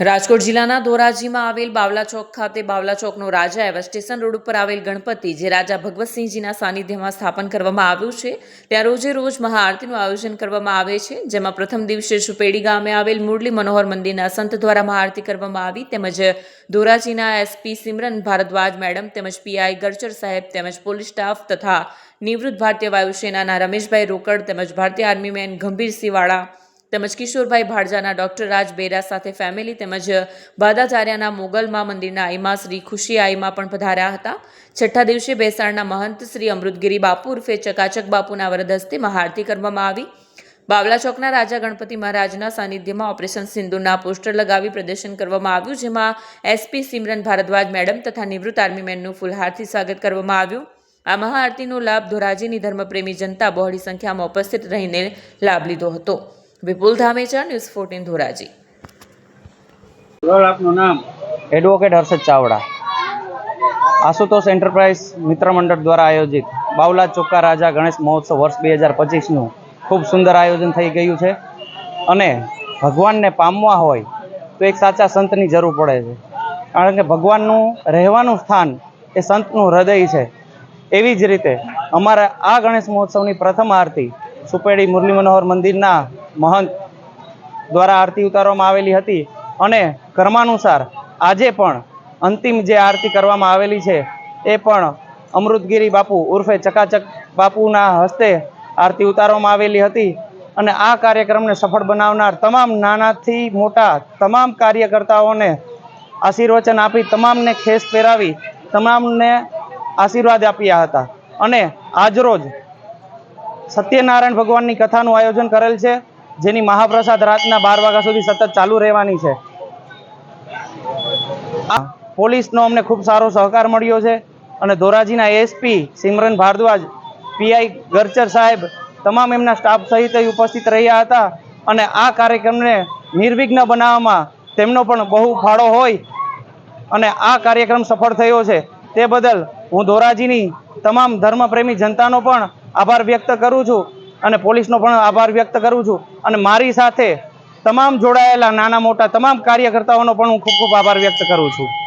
રાજકોટ જિલ્લાના ધોરાજીમાં આવેલ બાવલા ચોક ખાતે બાવલા ચોકનો રાજા એવા સ્ટેશન રોડ ઉપર આવેલ ગણપતિ, જે રાજા ભગવતસિંહજીના સાનિધ્યમાં સ્થાપન કરવામાં આવ્યું છે, ત્યાં રોજે રોજ મહાઆરતીનું આયોજન કરવામાં આવે છે, જેમાં પ્રથમ દિવસે સુપેડી ગામે આવેલ મુરલી મનોહર મંદિરના સંત દ્વારા મહાઆરતી કરવામાં આવી, તેમજ ધોરાજીના એસપી સિમરન ભારદ્વાજ મેડમ, તેમજ પીઆઈ ગરચર સાહેબ, તેમજ પોલીસ સ્ટાફ તથા નિવૃત્ત ભારતીય વાયુસેનાના રમેશભાઈ રોકડ, તેમજ ભારતીય આર્મી મેન ગંભીરસિંહ વાળા તેમજ કિશોરભાઈ ભાડજાના ડોક્ટર રાજ બેરા સાથે ફેમિલી તેમજ બાદાચાર્યના મોગલમાં મંદિરના આઈમા શ્રી ખુશી આઈમા પણ પધાર્યા હતા. છઠ્ઠા દિવસે બેસાણના મહંત શ્રી અમૃતગીરી બાપુ ઉર્ફે ચકાચક બાપુના વરદ હસ્તે મહાઆરતી કરવામાં આવી. બાવલા ચોકના રાજા ગણપતિ મહારાજના સાનિધ્યમાં ઓપરેશન સિંધુના પોસ્ટર લગાવી પ્રદર્શન કરવામાં આવ્યું, જેમાં એસપી સિમરન ભારદ્વાજ મેડમ તથા નિવૃત્ત આર્મી મેનનું ફૂલહારથી સ્વાગત કરવામાં આવ્યું. આ મહાઆરતીનો લાભ ધોરાજીની ધર્મપ્રેમી જનતા બહોળી સંખ્યામાં ઉપસ્થિત રહીને લાભ લીધો હતો. વિપુલ ધામેચા ન્યૂઝ ફોર્ટીન ધોરાજી. આપનું નામ? એડવોકેટ હર્ષદ ચાવડા. આશુતોષ એન્ટરપ્રાઇઝ મિત્ર મંડળ દ્વારા આયોજિત બાવલા ચોક્કા રાજા ગણેશ મહોત્સવ વર્ષ બે હજાર પચીસનું ખૂબ સુંદર આયોજન થઈ ગયું છે અને ભગવાનને પામવા હોય તો એક સાચા સંતની જરૂર પડે છે. કારણ કે ભગવાનનું રહેવાનું સ્થાન એ સંતનું હૃદય છે. એવી જ રીતે અમારા આ ગણેશ મહોત્સવની પ્રથમ આરતી સુપેડી મુરલી મનોહર મંદિરના મહંત દ્વારા આરતી ઉતારવામાં આવેલી હતી અને કર્માનુસાર આજે પણ અંતિમ જે આરતી કરવામાં આવેલી છે એ પણ અમૃતગીરી બાપુ ઉર્ફે ચકાચક બાપુના હસ્તે આરતી ઉતારવામાં આવેલી હતી અને આ કાર્યક્રમને સફળ બનાવનાર તમામ નાનાથી મોટા તમામ કાર્યકર્તાઓને આશીર્વચન આપી, તમામને ખેસ પહેરાવી, તમામને આશીર્વાદ આપ્યા હતા. અને આજરોજ સત્યનારાયણ ભગવાનની કથાનું આયોજન કરેલ છે. જેની મહાપ્રસાદ રાતના બાર વાગ્યા સુધી સતત ચાલુ રહેવાની છે. પોલીસનો અમને ખૂબ સારો સહકાર મળ્યો છે અને ધોરાજીના એસપી સિમરન ભારદ્વાજ પીઆઈ ગરચર સાહેબ તમામ એમના સ્ટાફ સહિત ઉપસ્થિત રહ્યા હતા અને આ કાર્યક્રમને નિર્વિઘ્ન બનાવવામાં તેમનો પણ બહુ ફાળો હોય અને આ કાર્યક્રમ સફળ થયો છે. તે બદલ હું ધોરાજીની તમામ ધર્મપ્રેમી જનતાનો પણ આભાર વ્યક્ત કરું છું. અને પોલીસનો પણ આભાર વ્યક્ત કરું છું. અને મારી સાથે તમામ જોડાયેલા નાના મોટા તમામ કાર્યકર્તાઓનો પણ હું ખૂબ ખૂબ આભાર વ્યક્ત કરું છું.